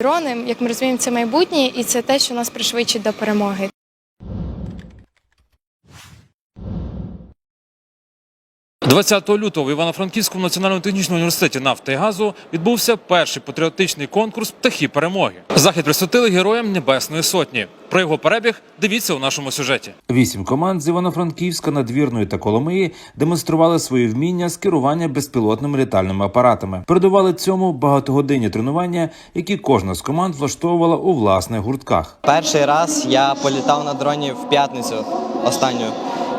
Дрони, як ми розуміємо, це майбутнє, і це те, що нас пришвидшить до перемоги. – 20 лютого в Івано-Франківському національному технічному університеті нафти і газу відбувся перший патріотичний конкурс Птахи перемоги. Захід присвятили героям Небесної Сотні. Про його перебіг дивіться у нашому сюжеті. Вісім команд з Івано-Франківська, Надвірної та Коломиї демонстрували свої вміння з керування безпілотними літальними апаратами. Передували цьому багатогодинні тренування, які кожна з команд влаштовувала у власних гуртках. Перший раз я політав на дроні в п'ятницю останню.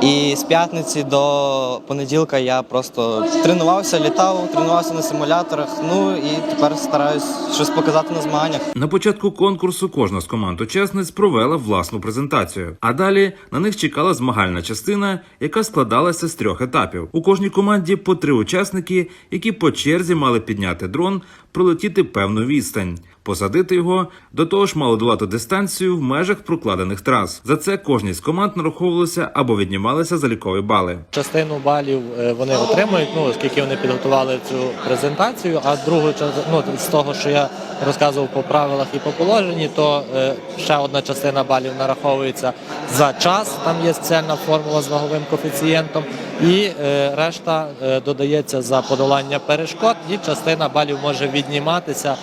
І з п'ятниці до понеділка я просто тренувався, літав, тренувався на симуляторах. Ну і тепер стараюсь щось показати на змаганнях. На початку конкурсу кожна з команд учасниць провела власну презентацію. А далі на них чекала змагальна частина, яка складалася з трьох етапів. У кожній команді по три учасники, які по черзі мали підняти дрон, пролетіти певну відстань, посадити його, до того ж мали долати дистанцію в межах прокладених трас. За це кожній з команд нараховувалося або віднімалися залікові бали. Частину балів е, вони отримують, ну оскільки вони підготували цю презентацію. А другу ну, з того, що я розказував по правилах і по положенні, то е, ще одна частина балів нараховується за час. Там є спеціальна формула з ваговим коефіцієнтом, і е, решта додається за подолання перешкод. І частина балів може відніматися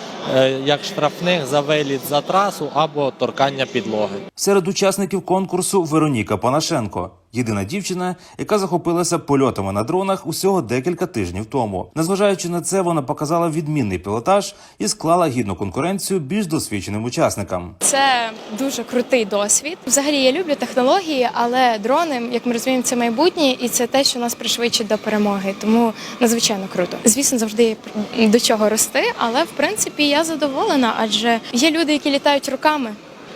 як штрафних за виліт за трасу або торкання підлоги. Серед учасників конкурсу Вероніка Панашенко. Єдина дівчина, яка захопилася польотами на дронах усього декілька тижнів тому. Незважаючи на це, вона показала відмінний пілотаж і склала гідну конкуренцію більш досвідченим учасникам. Це дуже крутий досвід. Взагалі я люблю технології, але дрони, як ми розуміємо, це майбутнє, і це те, що нас пришвидшить до перемоги. Тому надзвичайно круто. Звісно, завжди до чого рости, але в принципі я задоволена, адже є люди, які літають руками.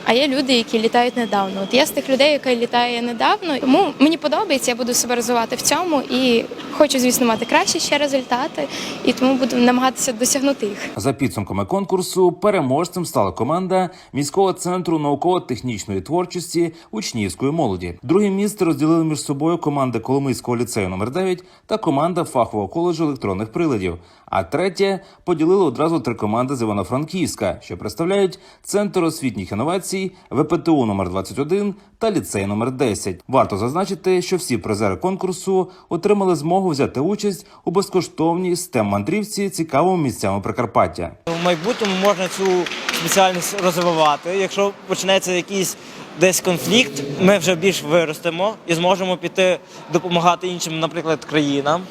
А є люди, які літають недавно. От я з тих людей, яка літає недавно. Тому мені подобається, я буду себе розвивати в цьому і хочу, звісно, мати кращі ще результати, і тому буду намагатися досягнути їх. За підсумками конкурсу переможцем стала команда міського центру науково-технічної творчості учнівської молоді. Друге місце розділили між собою команда Коломийського ліцею номер 9 та команда фахового коледжу електронних приладів. А третє поділили одразу три команди з Івано-Франківська, що представляють центр освітніх інновацій, ВПТУ номер 21 та ліцей номер 10. Варто зазначити, що всі призери конкурсу отримали змогу взяти участь у безкоштовній stem мандрівці цікавими місцями Прикарпаття. В майбутньому можна цю спеціальність розвивати. Якщо почнеться якийсь десь конфлікт, ми вже більш виростемо і зможемо піти допомагати іншим, наприклад, країнам,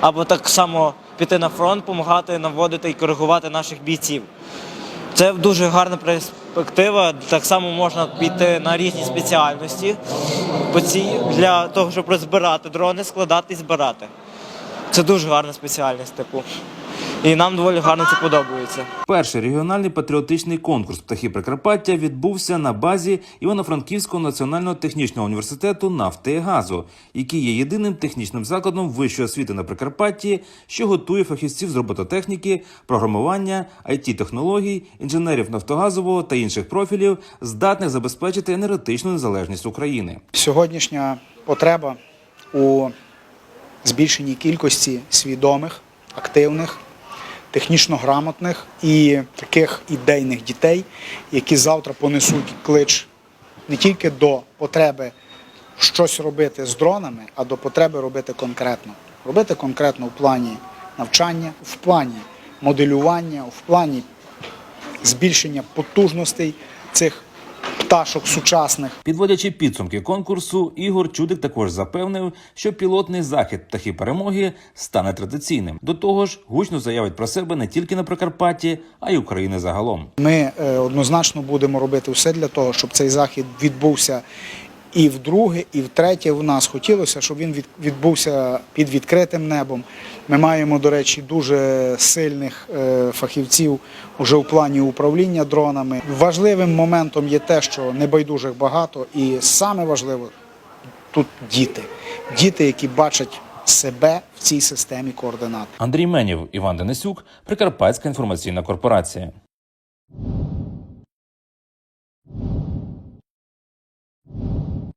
або так само піти на фронт, допомагати наводити і коригувати наших бійців. Це дуже гарна перспектива. Так само можна піти на різні спеціальності для того, щоб розбирати дрони, складати і збирати. Це дуже гарна спеціальність, типу. І нам доволі гарно це подобається. Перший регіональний патріотичний конкурс птахи Прикарпаття відбувся на базі Івано-Франківського національного технічного університету нафти і газу, який є єдиним технічним закладом вищої освіти на Прикарпатті, що готує фахівців з робототехніки, програмування, it технологій, інженерів нафтогазового та інших профілів, здатних забезпечити енергетичну незалежність України. Сьогоднішня потреба у збільшенні кількості свідомих, активних, технічно грамотних і таких ідейних дітей, які завтра понесуть клич не тільки до потреби щось робити з дронами, а до потреби робити конкретно. Робити конкретно в плані навчання, в плані моделювання, в плані збільшення потужностей цих пташок сучасних. Підводячи підсумки конкурсу, Ігор Чудик також запевнив, що пілотний захід птахи перемоги стане традиційним. До того ж, гучно заявить про себе не тільки на Прикарпатті, а й України загалом. Ми е, однозначно будемо робити все для того, щоб цей захід відбувся і вдруге, і втретє. У нас хотілося, щоб він від- відбувся під відкритим небом. Ми маємо, до речі, дуже сильних е, фахівців уже в плані управління дронами. Важливим моментом є те, що небайдужих багато, і саме важливо тут діти. Діти, які бачать себе в цій системі координат. Андрій Менів, Іван Денисюк, Прикарпатська інформаційна корпорація.